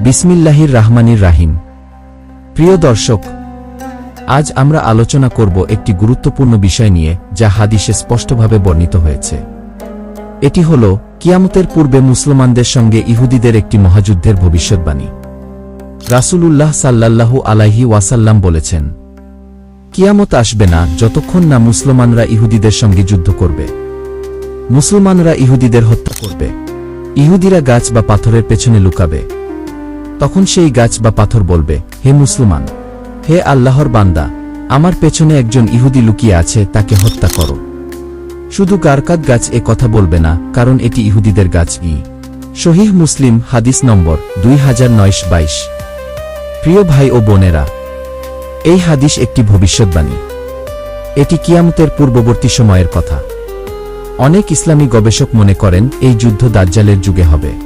বিসমিল্লাহির রাহমানির রাহিম। প্রিয় দর্শক, আজ আমরা আলোচনা করব একটি গুরুত্বপূর্ণ বিষয় নিয়ে যা হাদিসে স্পষ্টভাবে বর্ণিত হয়েছে। এটি হল, কিয়ামতের পূর্বে মুসলমানদের সঙ্গে ইহুদিদের একটি মহাযুদ্ধের ভবিষ্যৎবাণী। রাসূলুল্লাহ সাল্লাল্লাহু আলাইহি ওয়াসাল্লাম বলেছেন, কিয়ামত আসবে না যতক্ষণ না মুসলমানরা ইহুদিদের সঙ্গে যুদ্ধ করবে। মুসলমানরা ইহুদিদের হত্যা করবে। ইহুদিরা গাছ বা পাথরের পেছনে লুকাবে। তখন সেই গাছ বা পাথর বলবে, হে মুসলমান, হে আল্লাহর বান্দা, আমার পেছনে একজন ইহুদি লুকিয়ে আছে, তাকে হত্যা করো। শুধু কারকাত গাছ এ কথা বলবে না, কারণ এটি ইহুদিদের গাছ ই। শহীহ মুসলিম, হাদিস নম্বর দুই হাজার বাইশ। প্রিয় ভাই ও বোনেরা, এই হাদিস একটি ভবিষ্যৎবাণী। এটি কিয়ামতের পূর্ববর্তী সময়ের কথা। অনেক ইসলামী গবেষক মনে করেন, এই যুদ্ধ দাজ্জালের যুগে হবে।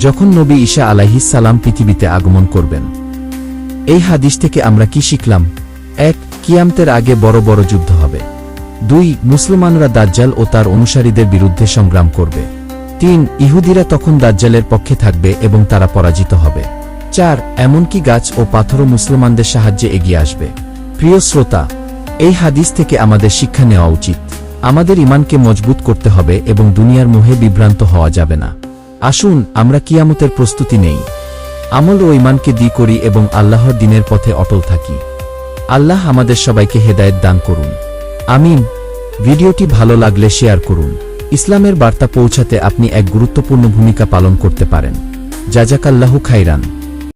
যখন নবী ঈশা সালাম পৃথিবীতে আগমন করবেন। এই হাদিস থেকে আমরা কি শিখলাম? এক, কিয়ামতের আগে বড় বড় যুদ্ধ হবে। দুই, মুসলমানরা দাজ্জাল ও তার অনুসারীদের বিরুদ্ধে সংগ্রাম করবে। তিন, ইহুদিরা তখন দাজ্জালের পক্ষে থাকবে এবং তারা পরাজিত হবে। চার, এমনকি গাছ ও পাথরও মুসলমানদের সাহায্যে এগিয়ে আসবে। প্রিয় শ্রোতা, এই হাদিস থেকে আমাদের শিক্ষা নেওয়া উচিত। আমাদের ইমানকে মজবুত করতে হবে এবং দুনিয়ার মোহে বিভ্রান্ত হওয়া যাবে না। আসুন, আমরা কিয়ামতের প্রস্তুতি নেই। আমল ও ইমানকে দি করি এবং আল্লাহর দিনের পথে অটল থাকি। আল্লাহ আমাদের সবাইকে হেদায়ত দান করুন। আমিন। ভিডিওটি ভালো লাগলে শেয়ার করুন। ইসলামের বার্তা পৌঁছাতে আপনি এক গুরুত্বপূর্ণ ভূমিকা পালন করতে পারেন। জাজাকাল্লাহু খাইরান